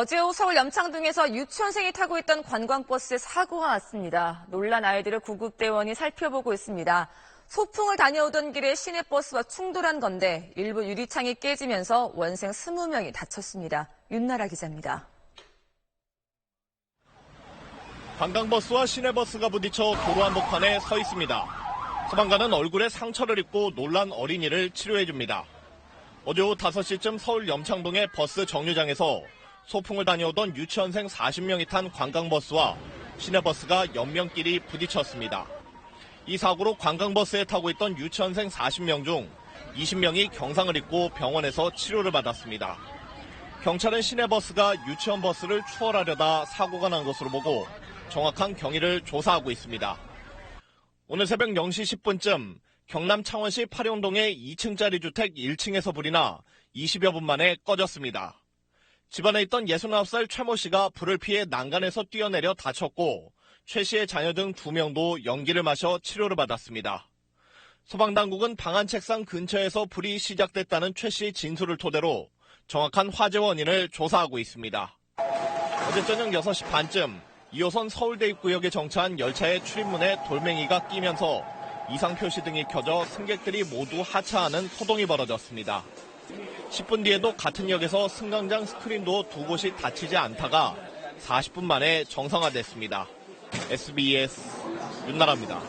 어제 오후 서울 염창동에서 유치원생이 타고 있던 관광버스에 사고가 났습니다. 놀란 아이들을 구급대원이 살펴보고 있습니다. 소풍을 다녀오던 길에 시내버스와 충돌한 건데 일부 유리창이 깨지면서 원생 20명이 다쳤습니다. 윤나라 기자입니다. 관광버스와 시내버스가 부딪혀 도로 한복판에 서 있습니다. 소방관은 얼굴에 상처를 입고 놀란 어린이를 치료해줍니다. 어제 오후 5시쯤 서울 염창동의 버스 정류장에서 소풍을 다녀오던 유치원생 40명이 탄 관광버스와 시내버스가 옆면끼리 부딪혔습니다. 이 사고로 관광버스에 타고 있던 유치원생 40명 중 20명이 경상을 입고 병원에서 치료를 받았습니다. 경찰은 시내버스가 유치원 버스를 추월하려다 사고가 난 것으로 보고 정확한 경위를 조사하고 있습니다. 오늘 새벽 0시 10분쯤 경남 창원시 파룡동의 2층짜리 주택 1층에서 불이 나 20여 분 만에 꺼졌습니다. 집안에 있던 69살 최모 씨가 불을 피해 난간에서 뛰어내려 다쳤고 최 씨의 자녀 등 2명도 연기를 마셔 치료를 받았습니다. 소방당국은 방안 책상 근처에서 불이 시작됐다는 최 씨의 진술을 토대로 정확한 화재 원인을 조사하고 있습니다. 어제 저녁 6시 반쯤 2호선 서울대 입구역에 정차한 열차의 출입문에 돌멩이가 끼면서 이상 표시 등이 켜져 승객들이 모두 하차하는 소동이 벌어졌습니다. 10분 뒤에도 같은 역에서 승강장 스크린도 두 곳이 닫히지 않다가 40분 만에 정상화됐습니다. SBS 윤나라입니다.